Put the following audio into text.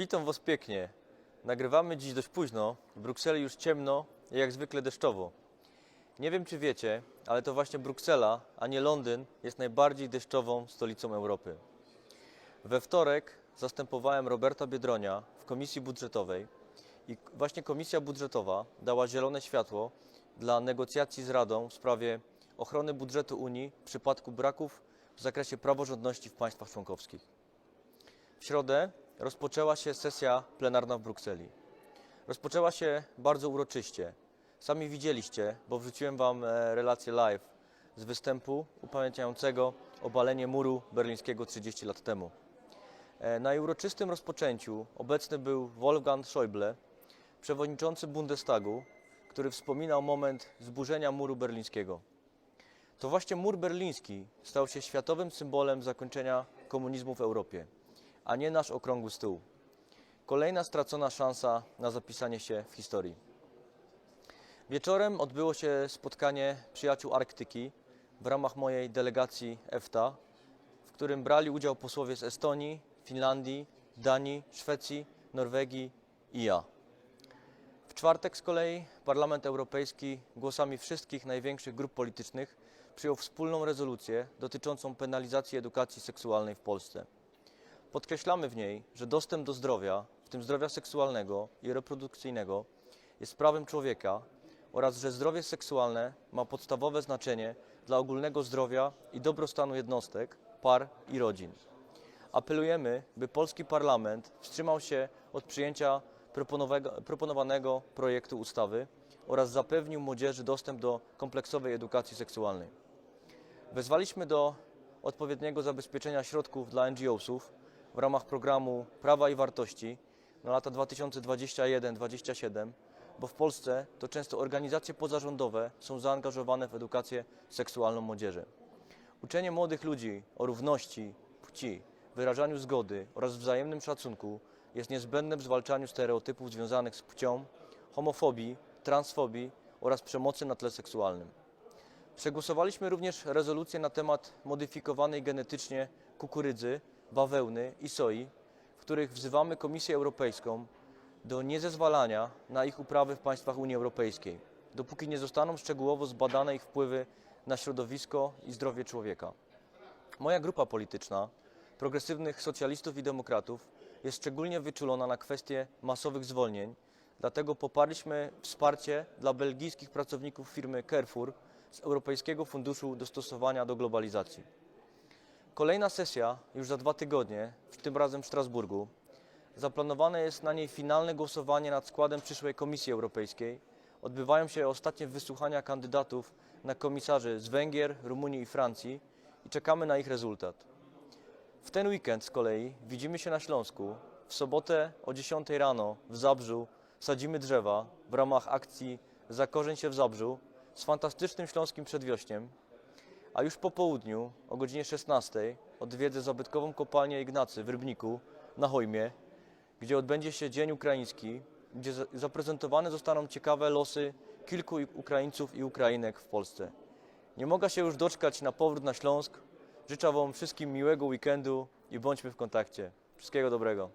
Witam Was pięknie. Nagrywamy dziś dość późno. W Brukseli już ciemno i jak zwykle deszczowo. Nie wiem, czy wiecie, ale to właśnie Bruksela, a nie Londyn, jest najbardziej deszczową stolicą Europy. We wtorek zastępowałem Roberta Biedronia w Komisji Budżetowej i właśnie Komisja Budżetowa dała zielone światło dla negocjacji z Radą w sprawie ochrony budżetu Unii w przypadku braków w zakresie praworządności w państwach członkowskich. W środę rozpoczęła się sesja plenarna w Brukseli. Rozpoczęła się bardzo uroczyście. Sami widzieliście, bo wrzuciłem Wam e, relację live z występu upamiętniającego obalenie muru berlińskiego 30 lat temu. E, Na uroczystym rozpoczęciu obecny był Wolfgang Schäuble, przewodniczący Bundestagu, który wspominał moment zburzenia muru berlińskiego. To właśnie mur berliński stał się światowym symbolem zakończenia komunizmu w Europie, a nie nasz okrągły stół. Kolejna stracona szansa na zapisanie się w historii. Wieczorem odbyło się spotkanie przyjaciół Arktyki w ramach mojej delegacji EFTA, w którym brali udział posłowie z Estonii, Finlandii, Danii, Szwecji, Norwegii i ja. W czwartek z kolei Parlament Europejski głosami wszystkich największych grup politycznych przyjął wspólną rezolucję dotyczącą penalizacji edukacji seksualnej w Polsce. Podkreślamy w niej, że dostęp do zdrowia, w tym zdrowia seksualnego i reprodukcyjnego, jest prawem człowieka oraz że zdrowie seksualne ma podstawowe znaczenie dla ogólnego zdrowia i dobrostanu jednostek, par i rodzin. Apelujemy, by polski parlament wstrzymał się od przyjęcia proponowanego projektu ustawy oraz zapewnił młodzieży dostęp do kompleksowej edukacji seksualnej. Wezwaliśmy do odpowiedniego zabezpieczenia środków dla NGO-sów w ramach programu Prawa i Wartości na lata 2021-2027, bo w Polsce to często organizacje pozarządowe są zaangażowane w edukację seksualną młodzieży. Uczenie młodych ludzi o równości płci, wyrażaniu zgody oraz wzajemnym szacunku jest niezbędne w zwalczaniu stereotypów związanych z płcią, homofobii, transfobii oraz przemocy na tle seksualnym. Przegłosowaliśmy również rezolucję na temat modyfikowanej genetycznie kukurydzy, bawełny i soi, w których wzywamy Komisję Europejską do niezezwalania na ich uprawy w państwach Unii Europejskiej, dopóki nie zostaną szczegółowo zbadane ich wpływy na środowisko i zdrowie człowieka. Moja grupa polityczna, progresywnych socjalistów i demokratów, jest szczególnie wyczulona na kwestie masowych zwolnień, dlatego poparliśmy wsparcie dla belgijskich pracowników firmy Carrefour z Europejskiego Funduszu Dostosowania do Globalizacji. Kolejna sesja już za dwa tygodnie, tym razem w Strasburgu. Zaplanowane jest na niej finalne głosowanie nad składem przyszłej Komisji Europejskiej. Odbywają się ostatnie wysłuchania kandydatów na komisarzy z Węgier, Rumunii i Francji i czekamy na ich rezultat. W ten weekend z kolei widzimy się na Śląsku. W sobotę o 10 rano w Zabrzu sadzimy drzewa w ramach akcji Zakorzeń się w Zabrzu z fantastycznym śląskim przedwiośniem. A już po południu o godzinie 16 odwiedzę zabytkową kopalnię Ignacy w Rybniku na Hojmie, gdzie odbędzie się Dzień Ukraiński, gdzie za- zaprezentowane zostaną ciekawe losy kilku Ukraińców i Ukrainek w Polsce. Nie mogę się już doczekać na powrót na Śląsk. Życzę Wam wszystkim miłego weekendu i bądźmy w kontakcie. Wszystkiego dobrego.